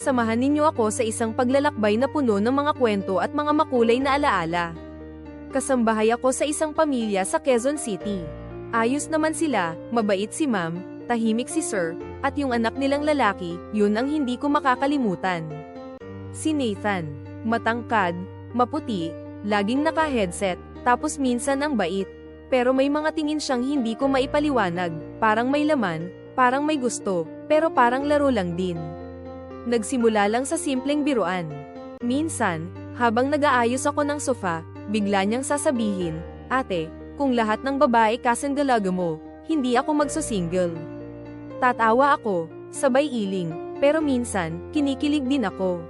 samahan ninyo ako sa isang paglalakbay na puno ng mga kwento at mga makulay na alaala. Kasambahay ako sa isang pamilya sa Quezon City. Ayos naman sila, mabait si ma'am, tahimik si sir, at yung anak nilang lalaki, yun ang hindi ko makakalimutan. Si Nathan, matangkad, maputi, laging naka-headset, tapos minsan ang bait. Pero may mga tingin siyang hindi ko maipaliwanag, parang may laman, parang may gusto, pero parang laro lang din. Nagsimula lang sa simpleng biruan. Minsan, habang nag-aayos ako ng sofa, bigla niyang sasabihin, Ate, kung lahat ng babae kasandalaga mo, hindi ako magsusingle. Tatawa ako, sabay iling, pero minsan, kinikilig din ako.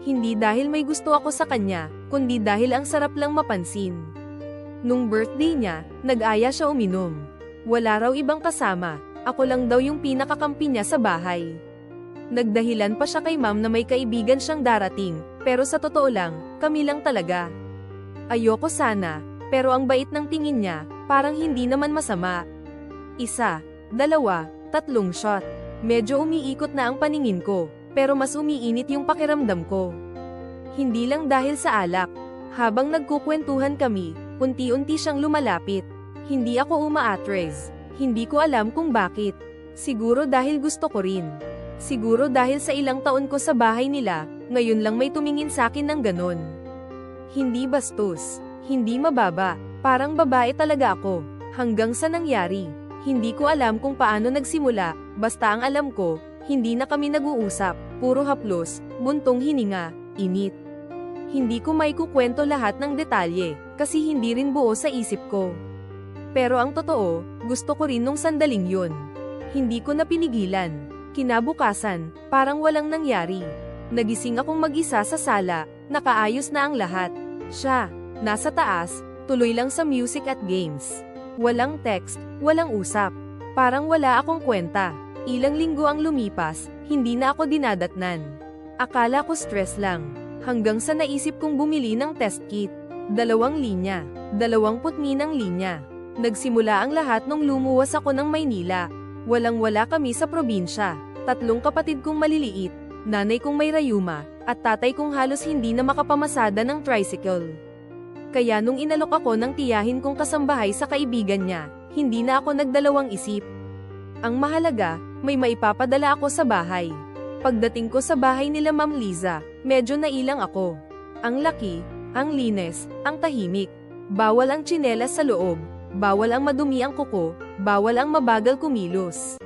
Hindi dahil may gusto ako sa kanya, kundi dahil ang sarap lang mapansin. Nung birthday niya, nag-aya siya uminom. Wala raw ibang kasama, ako lang daw yung pinakakampi niya sa bahay. Nagdahilan pa siya kay ma'am na may kaibigan siyang darating, pero sa totoo lang, kami lang talaga. Ayoko sana, pero ang bait ng tingin niya, parang hindi naman masama. Isa, dalawa, tatlong shot. Medyo umiikot na ang paningin ko, pero mas umiinit yung pakiramdam ko. Hindi lang dahil sa alak. Habang nagkukwentuhan kami, unti-unti siyang lumalapit. Hindi ako umaatres. Hindi ko alam kung bakit. Siguro dahil gusto ko rin. Siguro dahil sa ilang taon ko sa bahay nila, ngayon lang may tumingin sa akin ng ganon. Hindi bastos, hindi mababa, parang babae talaga ako, hanggang sa nangyari. Hindi ko alam kung paano nagsimula, basta ang alam ko, hindi na kami nag-uusap, puro haplos, buntong hininga, init. Hindi ko may kukwento lahat ng detalye, kasi hindi rin buo sa isip ko. Pero ang totoo, gusto ko rin nung sandaling yun. Hindi ko na pinigilan. Kinabukasan, parang walang nangyari. Nagising akong mag-isa sa sala, nakaayos na ang lahat. Siya, nasa taas, tuloy lang sa music at games. Walang text, walang usap. Parang wala akong kwenta. Ilang linggo ang lumipas, hindi na ako dinadatnan. Akala ko stress lang. Hanggang sa naisip kong bumili ng test kit. Dalawang linya, dalawang putni ng linya. Nagsimula ang lahat nung lumuwas ako ng Maynila. Walang-wala kami sa probinsya. Tatlong kapatid kong maliliit, nanay kong may rayuma, at tatay kong halos hindi na makapamasada ng tricycle. Kaya nung inalok ako ng tiyahin kong kasambahay sa kaibigan niya, hindi na ako nagdalawang isip. Ang mahalaga, may maipapadala ako sa bahay. Pagdating ko sa bahay nila Ma'am Liza, medyo nailang ako. Ang laki, ang linis, ang tahimik. Bawal ang tsinelas sa loob, bawal ang madumi ang kuko, bawal ang mabagal kumilos.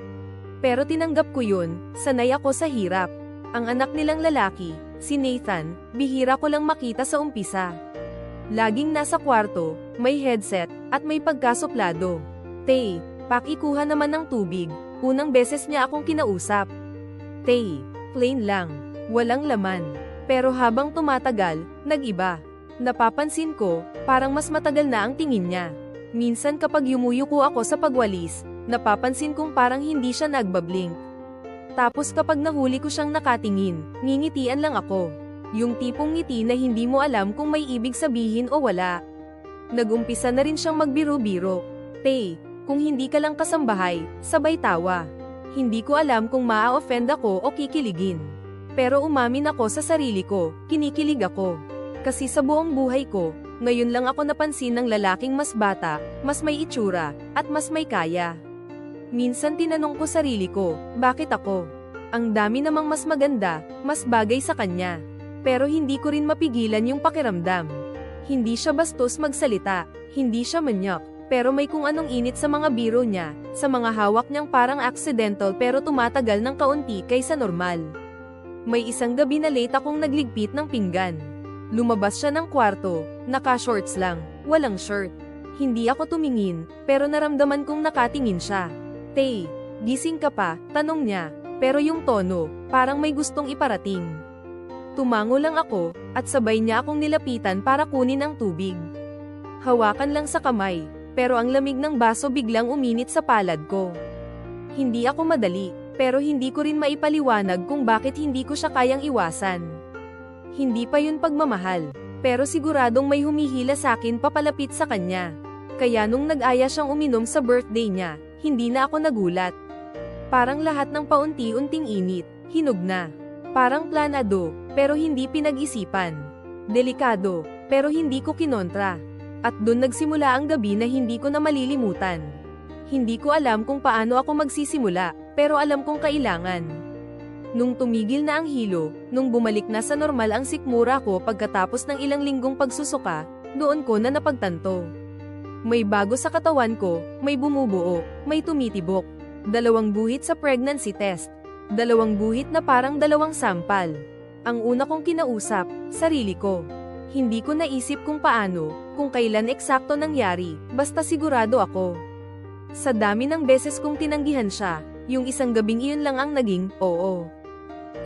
Pero tinanggap ko yun, sanay ako sa hirap. Ang anak nilang lalaki, si Nathan, bihira ko lang makita sa umpisa. Laging nasa kwarto, may headset, at may pagkasuplado. Tay, pakikuha naman ng tubig, unang beses niya akong kinausap. Tay, plain lang, walang laman. Pero habang tumatagal, nag-iba. Napapansin ko, parang mas matagal na ang tingin niya. Minsan kapag yumuyuko ako sa pagwalis, napapansin kong parang hindi siya nagbablink. Tapos kapag nahuli ko siyang nakatingin, ngingitian lang ako. Yung tipong ngiti na hindi mo alam kung may ibig sabihin o wala. Nagumpisa na rin siyang magbiro-biro. Tay, kung hindi ka lang kasambahay, sabay tawa. Hindi ko alam kung maa-offend ako o kikiligin. Pero umamin ako sa sarili ko, kinikilig ako. Kasi sa buong buhay ko, ngayon lang ako napansin ng lalaking mas bata, mas may itsura, at mas may kaya. Minsan tinanong ko sarili ko, bakit ako? Ang dami namang mas maganda, mas bagay sa kanya. Pero hindi ko rin mapigilan yung pakiramdam. Hindi siya bastos magsalita, hindi siya manyak, pero may kung anong init sa mga biro niya, sa mga hawak niyang parang accidental pero tumatagal ng kaunti kaysa normal. May isang gabi na late akong nagligpit ng pinggan. Lumabas siya ng kwarto, naka-shorts lang, walang shirt. Hindi ako tumingin, pero naramdaman kong nakatingin siya. Tay, gising ka pa, tanong niya, pero yung tono, parang may gustong iparating. Tumango lang ako, at sabay niya akong nilapitan para kunin ang tubig. Hawakan lang sa kamay, pero ang lamig ng baso biglang uminit sa palad ko. Hindi ako madali, pero hindi ko rin maipaliwanag kung bakit hindi ko siya kayang iwasan. Hindi pa yun pagmamahal, pero siguradong may humihila sa akin papalapit sa kanya. Kaya nung nag-aya siyang uminom sa birthday niya, hindi na ako nagulat. Parang lahat ng paunti-unting init, hinog na. Parang planado, pero hindi pinag-isipan. Delikado, pero hindi ko kinontra. At doon nagsimula ang gabi na hindi ko na malilimutan. Hindi ko alam kung paano ako magsisimula, pero alam kong kailangan. Nung tumigil na ang hilo, nung bumalik na sa normal ang sikmura ko pagkatapos ng ilang linggong pagsusuka, doon ko na napagtanto. May bago sa katawan ko, may bumubuo, may tumitibok. Dalawang buhit sa pregnancy test. Dalawang buhit na parang dalawang sampal. Ang una kong kinausap, sarili ko. Hindi ko naisip kung paano, kung kailan eksakto nangyari, basta sigurado ako. Sa dami ng beses kong tinanggihan siya, yung isang gabing iyon lang ang naging, oo.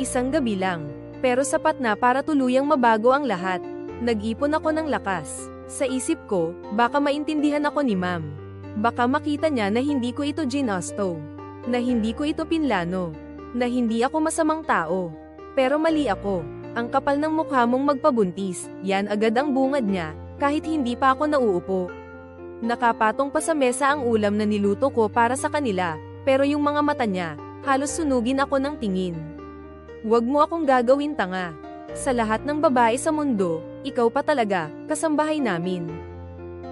Isang gabi lang, pero sapat na para tuluyang mabago ang lahat. Nag-ipon ako ng lakas. Sa isip ko, baka maintindihan ako ni ma'am. Baka makita niya na hindi ko ito ginasto. Na hindi ko ito pinlano. Na hindi ako masamang tao. Pero mali ako. Ang kapal ng mukha mong magpabuntis, yan agad ang bungad niya, kahit hindi pa ako nauupo. Nakapatong pa sa mesa ang ulam na niluto ko para sa kanila, pero yung mga mata niya, halos sunugin ako ng tingin. Huwag mo akong gagawin tanga. Sa lahat ng babae sa mundo, ikaw pa talaga, kasambahay namin.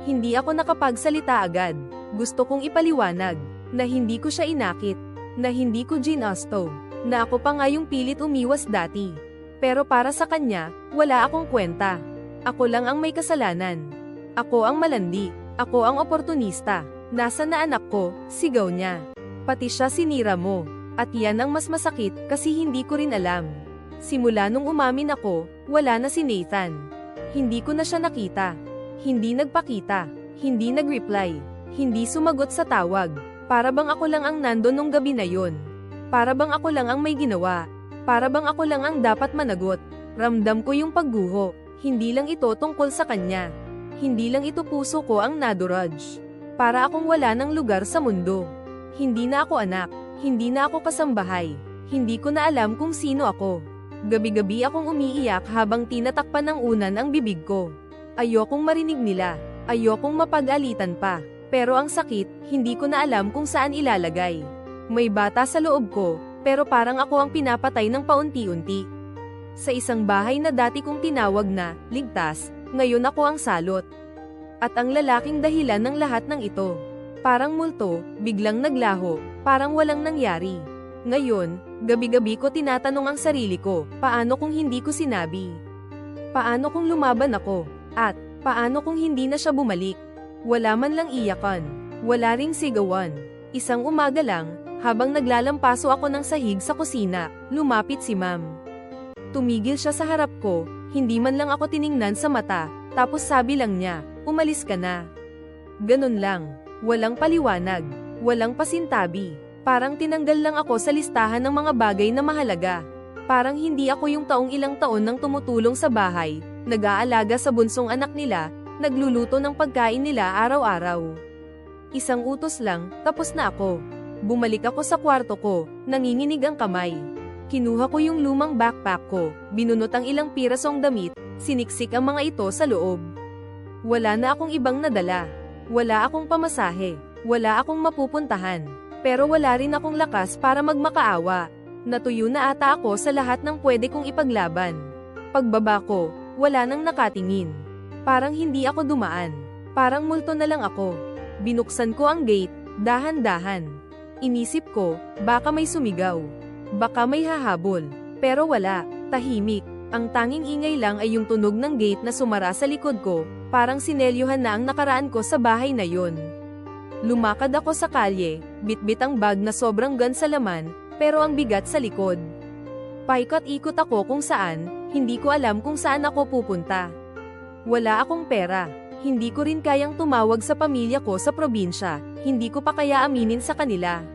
Hindi ako nakapagsalita agad. Gusto kong ipaliwanag, na hindi ko siya inakit, na hindi ko ginasto, na ako pa nga yung pilit umiwas dati. Pero para sa kanya, wala akong kwenta. Ako lang ang may kasalanan. Ako ang malandi, ako ang oportunista. Nasa na anak ko, sigaw niya. Pati siya sinira mo. At yan ang mas masakit kasi hindi ko rin alam. Simula nung umamin ako, wala na si Nathan. Hindi ko na siya nakita. Hindi nagpakita. Hindi nagreply. Hindi sumagot sa tawag. Para bang ako lang ang nando nung gabi na yon. Para bang ako lang ang may ginawa. Para bang ako lang ang dapat managot. Ramdam ko yung pagguho. Hindi lang ito tungkol sa kanya. Hindi lang ito puso ko ang naduraj. Para akong wala ng lugar sa mundo. Hindi na ako anak. Hindi na ako kasambahay. Hindi ko na alam kung sino ako. Gabi-gabi akong umiiyak habang tinatakpan ng unan ang bibig ko. Ayokong marinig nila. Ayokong mapag-alitan pa. Pero ang sakit, hindi ko na alam kung saan ilalagay. May bata sa loob ko, pero parang ako ang pinapatay ng paunti-unti. Sa isang bahay na dati kong tinawag na, ligtas, ngayon ako ang salot. At ang lalaking dahilan ng lahat ng ito. Parang multo, biglang naglaho, parang walang nangyari. Ngayon, gabi-gabi ko tinatanong ang sarili ko, paano kung hindi ko sinabi? Paano kung lumaban ako? At, paano kung hindi na siya bumalik? Wala man lang iyakan. Wala ring sigawan. Isang umaga lang, habang naglalampaso ako ng sahig sa kusina, lumapit si ma'am. Tumigil siya sa harap ko, hindi man lang ako tiningnan sa mata, tapos sabi lang niya, umalis ka na. Ganun lang, walang paliwanag, walang pasintabi. Parang tinanggal lang ako sa listahan ng mga bagay na mahalaga. Parang hindi ako yung taong ilang taon nang tumutulong sa bahay, nag-aalaga sa bunsong anak nila, nagluluto ng pagkain nila araw-araw. Isang utos lang, tapos na ako. Bumalik ako sa kwarto ko, nanginginig ang kamay. Kinuha ko yung lumang backpack ko, binunot ang ilang pirasong damit, siniksik ang mga ito sa loob. Wala na akong ibang nadala. Wala akong pamasahe. Wala akong mapupuntahan. Pero wala rin akong lakas para magmakaawa. Natuyo na ata ako sa lahat ng pwede kong ipaglaban. Pagbaba ko, wala nang nakatingin. Parang hindi ako dumaan. Parang multo na lang ako. Binuksan ko ang gate, dahan-dahan. Inisip ko, baka may sumigaw. Baka may hahabol. Pero wala, tahimik. Ang tanging ingay lang ay yung tunog ng gate na sumara sa likod ko, parang sinelyuhan na ang nakaraan ko sa bahay na yon. Lumakad ako sa kalye, bitbit ang bag na sobrang gan sa laman, pero ang bigat sa likod. Paikot-ikot ako kung saan, hindi ko alam kung saan ako pupunta. Wala akong pera, hindi ko rin kayang tumawag sa pamilya ko sa probinsya, hindi ko pa kaya aminin sa kanila.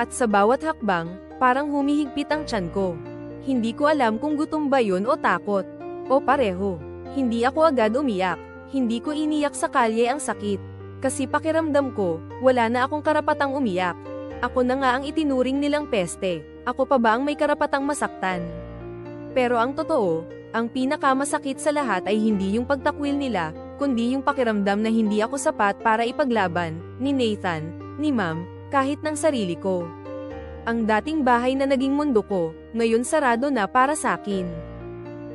At sa bawat hakbang, parang humihigpit ang tiyan ko. Hindi ko alam kung gutom ba yun o takot. O pareho. Hindi ako agad umiyak. Hindi ko iniyak sa kalye ang sakit. Kasi pakiramdam ko, wala na akong karapatang umiyak. Ako na nga ang itinuring nilang peste. Ako pa ba ang may karapatang masaktan? Pero ang totoo, ang pinakamasakit sa lahat ay hindi yung pagtakwil nila, kundi yung pakiramdam na hindi ako sapat para ipaglaban, ni Nathan, ni Ma'am, kahit ng sarili ko. Ang dating bahay na naging mundo ko, ngayon sarado na para sa akin.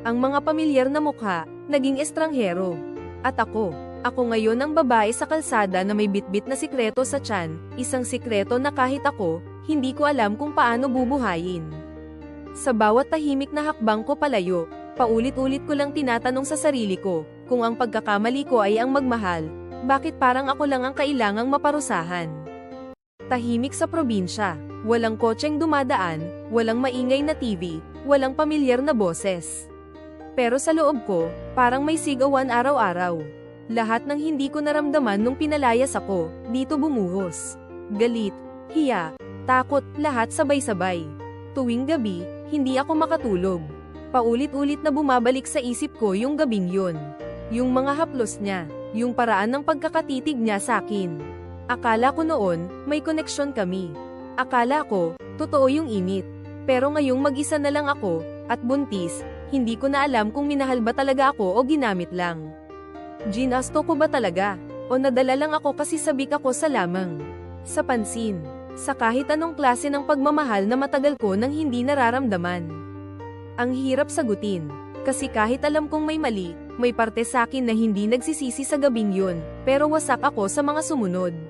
Ang mga pamilyar na mukha, naging estranghero. At ako, ako ngayon ang babae sa kalsada na may bitbit na sikreto sa tiyan, isang sikreto na kahit ako, hindi ko alam kung paano bubuhayin. Sa bawat tahimik na hakbang ko palayo, paulit-ulit ko lang tinatanong sa sarili ko, kung ang pagkakamali ko ay ang magmahal, bakit parang ako lang ang kailangang maparusahan? Tahimik sa probinsya, walang kotseng dumadaan, walang maingay na TV, walang pamilyar na boses. Pero sa loob ko, parang may sigawan araw-araw. Lahat ng hindi ko naramdaman nung pinalayas ako, dito bumuhos. Galit, hiya, takot, lahat sabay-sabay. Tuwing gabi, hindi ako makatulog. Paulit-ulit na bumabalik sa isip ko yung gabing yun. Yung mga haplos niya, yung paraan ng pagkakatitig niya sa akin. Akala ko noon, may koneksyon kami. Akala ko, totoo yung init. Pero ngayong mag-isa na lang ako, at buntis, hindi ko na alam kung minahal ba talaga ako o ginamit lang. Ginasto ko ba talaga? O nadala lang ako kasi sabik ako sa lamang? Sa pansin. Sa kahit anong klase ng pagmamahal na matagal ko nang hindi nararamdaman. Ang hirap sagutin. Kasi kahit alam kong may mali, may parte sa akin na hindi nagsisisi sa gabing yun, pero wasak ako sa mga sumunod.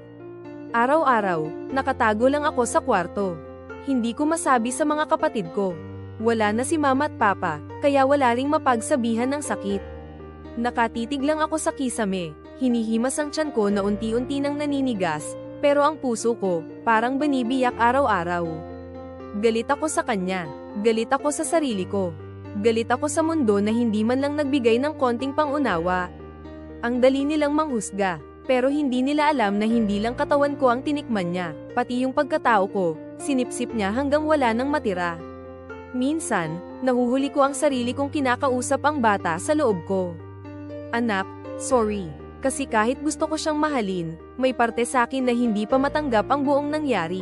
Araw-araw, nakatago lang ako sa kwarto. Hindi ko masabi sa mga kapatid ko. Wala na si mama at papa, kaya wala ring mapagsabihan ng sakit. Nakatitig lang ako sa kisame, hinihimas ang tiyan ko na unti-unti nang naninigas, pero ang puso ko, parang banibiyak araw-araw. Galit ako sa kanya, galit ako sa sarili ko. Galit ako sa mundo na hindi man lang nagbigay ng konting pangunawa. Ang dali nilang manghusga, pero hindi nila alam na hindi lang katawan ko ang tinikman niya, pati yung pagkatao ko, sinipsip niya hanggang wala nang matira. Minsan, nahuhuli ko ang sarili kong kinakausap ang bata sa loob ko. Anak, sorry. Kasi kahit gusto ko siyang mahalin, may parte sa akin na hindi pa matanggap ang buong nangyari.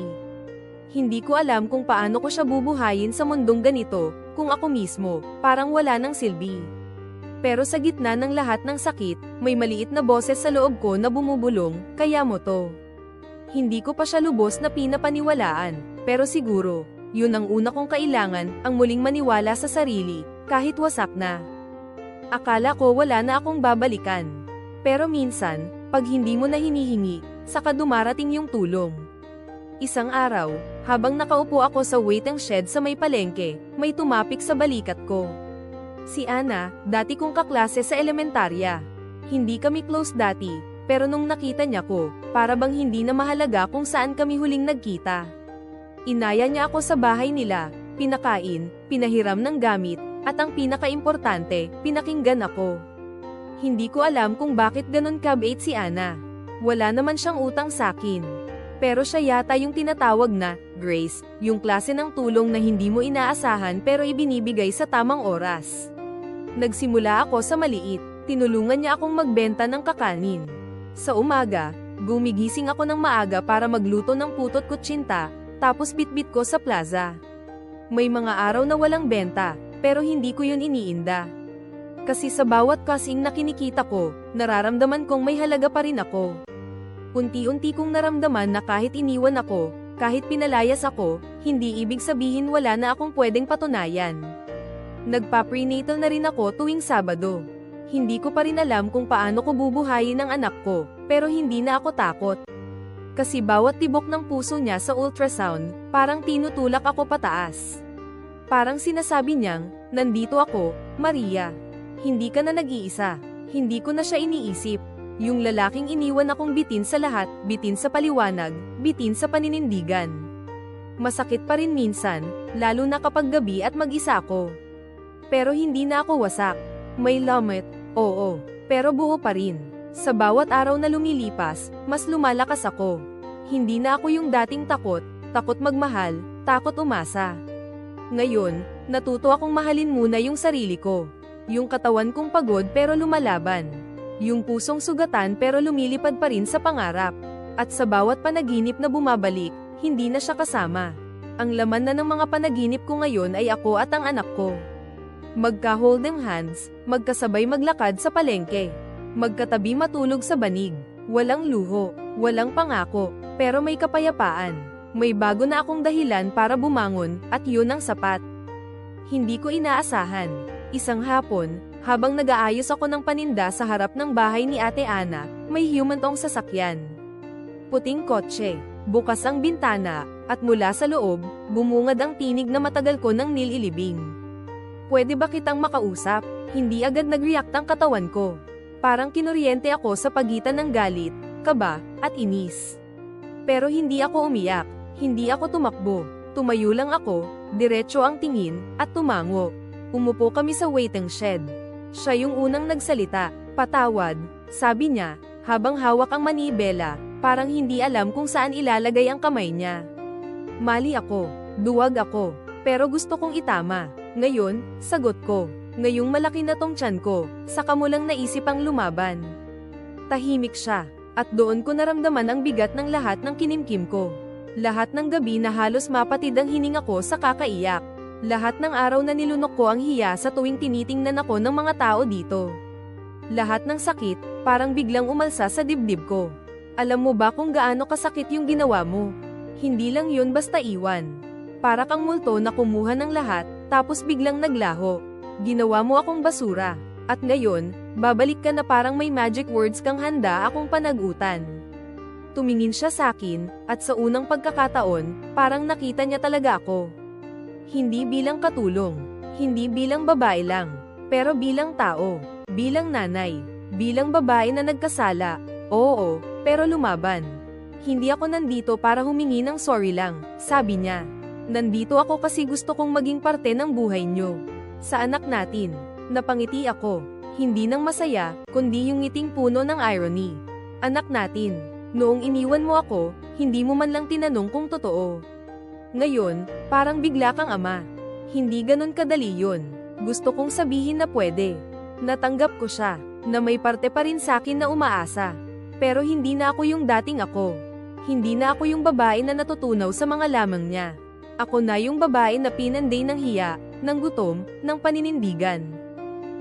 Hindi ko alam kung paano ko siya bubuhayin sa mundong ganito, kung ako mismo, parang wala ng silbi. Pero sa gitna ng lahat ng sakit, may maliit na boses sa loob ko na bumubulong, kaya mo to. Hindi ko pa siya lubos na pinapaniwalaan, pero siguro, yun ang una kong kailangan, ang muling maniwala sa sarili, kahit wasak na. Akala ko wala na akong babalikan. Pero minsan, pag hindi mo na hinihingi, saka dumarating yung tulong. Isang araw, habang nakaupo ako sa waiting shed sa may palengke, may tumapik sa balikat ko. Si Ana, dati kong kaklase sa elementarya. Hindi kami close dati, pero nung nakita niya ko, para bang hindi na mahalaga kung saan kami huling nagkita. Inaya niya ako sa bahay nila, pinakain, pinahiram ng gamit, at ang pinakaimportante, pinakinggan ako. Hindi ko alam kung bakit ganon kabait si Ana. Wala naman siyang utang sa akin. Pero siya yata yung tinatawag na, Grace, yung klase ng tulong na hindi mo inaasahan pero ibinibigay sa tamang oras. Nagsimula ako sa maliit, tinulungan niya akong magbenta ng kakanin. Sa umaga, gumigising ako ng maaga para magluto ng putot kutsinta, tapos bitbit ko sa plaza. May mga araw na walang benta, pero hindi ko yun iniinda. Kasi sa bawat kasing na kinikita ko, nararamdaman kong may halaga pa rin ako. Unti-unti kong naramdaman na kahit iniwan ako, kahit pinalayas ako, hindi ibig sabihin wala na akong pwedeng patunayan. Nagpa-prenatal na rin ako tuwing Sabado. Hindi ko pa rin alam kung paano ko bubuhayin ang anak ko, pero hindi na ako takot. Kasi bawat tibok ng puso niya sa ultrasound, parang tinutulak ako pataas. Parang sinasabi niyang, nandito ako, Maria. Hindi ka na nag-iisa. Hindi ko na siya iniisip. Yung lalaking iniwan akong bitin sa lahat, bitin sa paliwanag, bitin sa paninindigan. Masakit pa rin minsan, lalo na kapag gabi at mag-isa ako. Pero hindi na ako wasak. May lamit, oo, pero buo pa rin. Sa bawat araw na lumilipas, mas lumalakas ako. Hindi na ako yung dating takot, takot magmahal, takot umasa. Ngayon, natuto akong mahalin muna yung sarili ko. Yung katawan kong pagod pero lumalaban. Yung pusong sugatan pero lumilipad pa rin sa pangarap. At sa bawat panaginip na bumabalik, hindi na siya kasama. Ang laman na ng mga panaginip ko ngayon ay ako at ang anak ko. Magka-holding hands, magkasabay maglakad sa palengke. Magkatabi matulog sa banig. Walang luho, walang pangako, pero may kapayapaan. May bago na akong dahilan para bumangon, at yun ang sapat. Hindi ko inaasahan. Isang hapon, habang nag-aayos ako ng paninda sa harap ng bahay ni Ate Ana, may human tong sasakyan. Puting kotse, bukas ang bintana, at mula sa loob, bumungad ang tinig na matagal ko nang nililibing. Pwede ba kitang makausap? Hindi agad nag-react ang katawan ko. Parang kinuryente ako sa pagitan ng galit, kaba, at inis. Pero hindi ako umiyak, hindi ako tumakbo. Tumayo lang ako, diretso ang tingin, at tumango. Umupo kami sa waiting shed. Siya yung unang nagsalita, patawad, sabi niya, habang hawak ang manibela, parang hindi alam kung saan ilalagay ang kamay niya. Mali ako, duwag ako, pero gusto kong itama. Ngayon, sagot ko. Ngayong malaki na tong tiyan ko, saka mo lang naisip ang lumaban. Tahimik siya, at doon ko naramdaman ang bigat ng lahat ng kinimkim ko. Lahat ng gabi na halos mapatid ang hininga ko sa kakaiyak. Lahat ng araw na nilunok ko ang hiya sa tuwing tinitingnan ako ng mga tao dito. Lahat ng sakit, parang biglang umalsa sa dibdib ko. Alam mo ba kung gaano kasakit yung ginawa mo? Hindi lang yun basta iwan. Para kang multo na kumuha ng lahat, tapos biglang naglaho. Ginawa mo akong basura. At ngayon, babalik ka na parang may magic words kang handa akong panagutan. Tumingin siya sa akin, at sa unang pagkakataon, parang nakita niya talaga ako. Hindi bilang katulong, hindi bilang babae lang, pero bilang tao, bilang nanay, bilang babae na nagkasala, oo, pero lumaban. Hindi ako nandito para humingi ng sorry lang, sabi niya. Nandito ako kasi gusto kong maging parte ng buhay niyo. Sa anak natin, napangiti ako, hindi ng masaya, kundi yung ngiting puno ng irony. Anak natin, noong iniwan mo ako, hindi mo man lang tinanong kung totoo. Ngayon, parang bigla kang ama. Hindi ganun kadali yun. Gusto kong sabihin na pwede. Natanggap ko siya, na may parte pa rin sa akin na umaasa. Pero hindi na ako yung dating ako. Hindi na ako yung babae na natutunaw sa mga lamang niya. Ako na yung babae na pinanday ng hiya, ng gutom, ng paninindigan.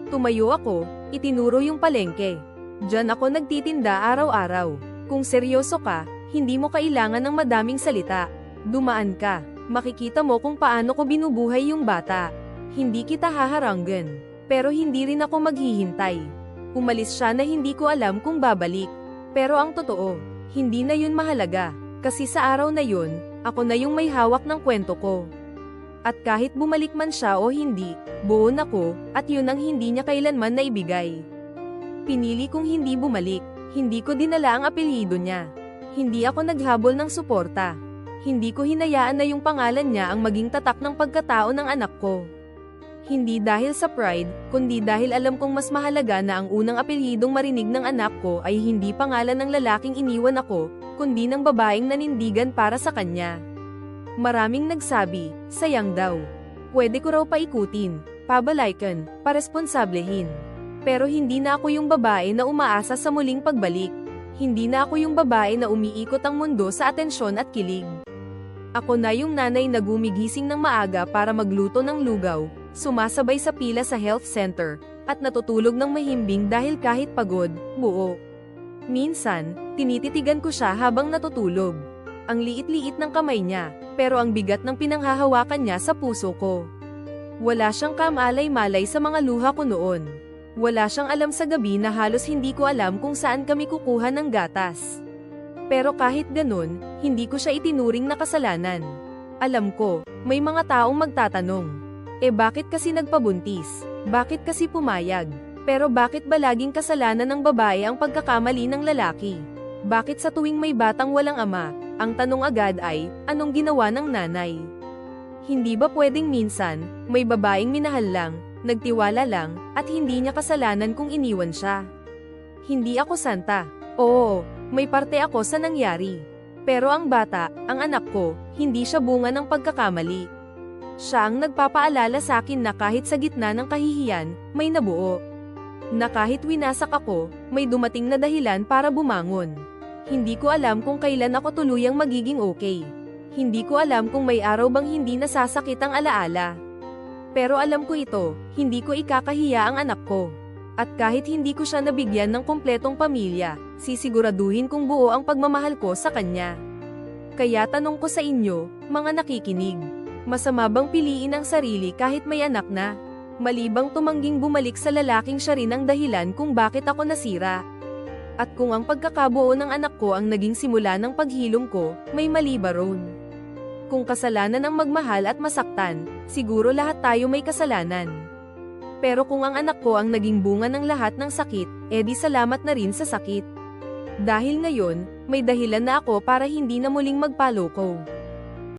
Tumayo ako, itinuro yung palengke. Diyan ako nagtitinda araw-araw. Kung seryoso ka, hindi mo kailangan ng madaming salita. Dumaan ka, makikita mo kung paano ko binubuhay yung bata. Hindi kita haharanggan. Pero hindi rin ako maghihintay. Umalis siya na hindi ko alam kung babalik. Pero ang totoo, hindi na yun mahalaga. Kasi sa araw na yun, ako na yung may hawak ng kwento ko. At kahit bumalik man siya o hindi, buo na ko, at yun ang hindi niya kailanman naibigay. Pinili kong hindi bumalik, hindi ko dinala ang apelyido niya. Hindi ako naghabol ng suporta. Hindi ko hinayaan na yung pangalan niya ang maging tatak ng pagkatao ng anak ko. Hindi dahil sa pride, kundi dahil alam kong mas mahalaga na ang unang apelyidong marinig ng anak ko ay hindi pangalan ng lalaking iniwan ako, kundi ng babaeng nanindigan para sa kanya. Maraming nagsabi, sayang daw. Pwede ko raw paikutin, pabalaykan, paresponsablehin. Pero hindi na ako yung babae na umaasa sa muling pagbalik. Hindi na ako yung babae na umiikot ang mundo sa atensyon at kilig. Ako na yung nanay na gumigising ng maaga para magluto ng lugaw, sumasabay sa pila sa health center, at natutulog ng mahimbing dahil kahit pagod, buo. Minsan, tinititigan ko siya habang natutulog. Ang liit-liit ng kamay niya, pero ang bigat ng pinanghahawakan niya sa puso ko. Wala siyang kamalay-malay sa mga luha ko noon. Wala siyang alam sa gabi na halos hindi ko alam kung saan kami kukuha ng gatas. Pero kahit ganun, hindi ko siya itinuring na kasalanan. Alam ko, may mga taong magtatanong. Eh bakit kasi nagpabuntis? Bakit kasi pumayag? Pero bakit ba laging kasalanan ng babae ang pagkakamali ng lalaki? Bakit sa tuwing may batang walang ama, ang tanong agad ay, anong ginawa ng nanay? Hindi ba pwedeng minsan, may babaeng minahal lang, nagtiwala lang, at hindi niya kasalanan kung iniwan siya? Hindi ako santa. Oo, may parte ako sa nangyari. Pero ang bata, ang anak ko, hindi siya bunga ng pagkakamali. Siya ang nagpapaalala sa akin na kahit sa gitna ng kahihiyan, may nabuo. Na kahit winasak ako, may dumating na dahilan para bumangon. Hindi ko alam kung kailan ako tuluyang magiging okay. Hindi ko alam kung may araw bang hindi nasasakit ang alaala. Pero alam ko ito, hindi ko ikakahiya ang anak ko. At kahit hindi ko siya nabigyan ng kompletong pamilya, sisiguraduhin kong buo ang pagmamahal ko sa kanya. Kaya tanong ko sa inyo, mga nakikinig, masama bang piliin ang sarili kahit may anak na? Malibang tumangging bumalik sa lalaking siya rin ang dahilan kung bakit ako nasira. At kung ang pagkakabuo ng anak ko ang naging simula ng paghilom ko, may mali ba ron? Kung kasalanan ang magmahal at masaktan, siguro lahat tayo may kasalanan. Pero kung ang anak ko ang naging bunga ng lahat ng sakit, edi salamat na rin sa sakit. Dahil ngayon, may dahilan na ako para hindi na muling magpaloko.